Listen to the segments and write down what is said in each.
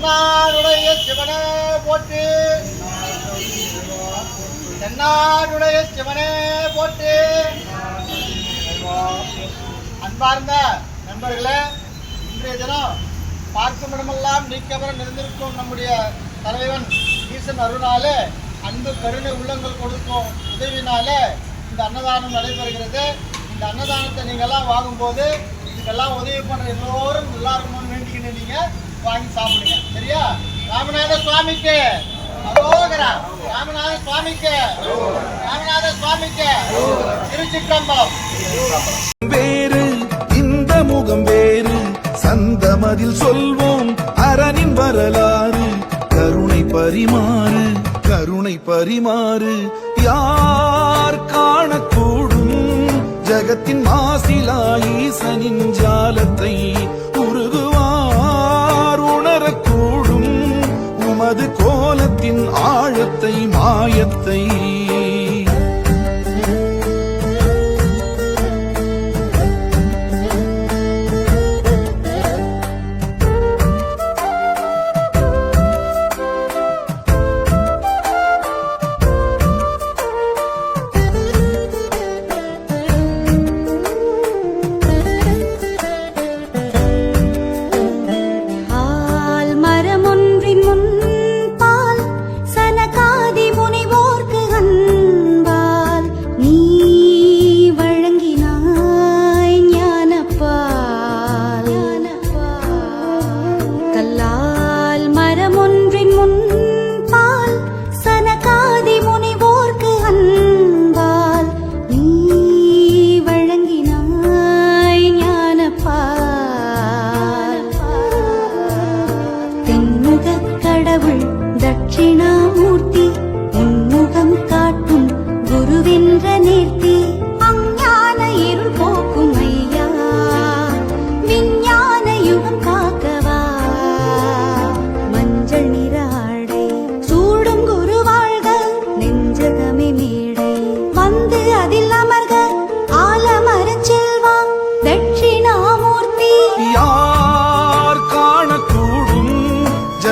தென்னாடுடைய சிவனே போட்டு தென்னாடுடைய சிவனே போட்டு அன்பார்ந்த நண்பர்களே இன்றைய தினம் பார்க்கும் இடமெல்லாம் நீக்கவர நிறைந்திருக்கும் நம்முடைய தலைவன் ஈசன் அருணாலே அன்பு கருணை உள்ளங்கள் கொடுக்கும் உதவினாலே இந்த அன்னதானம் நடைபெறுகிறது. இந்த அன்னதானத்தை நீங்கள்லாம் வாங்கும்போது இதுக்கெல்லாம் உதவி பண்ணுற எல்லோரும் எல்லாருக்கும் வேண்டிக்கிட்டு நீங்கள் வாங்கி சாப்பிடுங்க. சரியா? ராமநாத சுவாமிக்கு அரோகரா ராமநாத சுவாமிக்கு ராமநாத சுவாமிக்கு திருச்சிற்றம்பலம். வேறு இந்த முகம் வேறு. சந்தமதில் சொல்வோம் அரணின் வரலாறு. கருணை பரிமாறு கருணை பரிமாறு. யார் காணக்கூடும் ஜகத்தின் மாசிலா ஈசனின் ஜாலத்தை. அது கோலத்தின் ஆழத்தை மாயத்தை.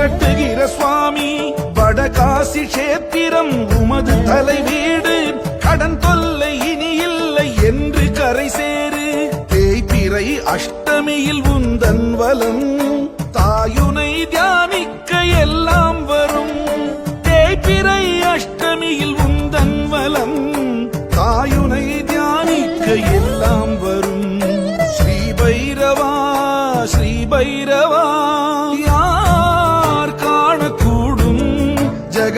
திரட்டுகிற சுவாமி வடகாசி கஷேத்திரம் உமது தலைவீடு கடன் தொல்லை இனி இல்லை என்று கரை சேரு. தேய்பிறை அஷ்டமியில் உந்தன் வலம். தாயுனை தியானிக்க எல்லாம் வரும். தேய்பிறை அஷ்டமியில் உந்தன் வலம். தாயுனை தியானிக்க எல்லாம் வரும்.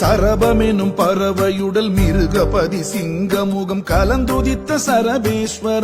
சரபமெனும் பறவையுடல் மிருகபதி சிங்கமுகம் கலந்துதித்த சரபேஸ்வர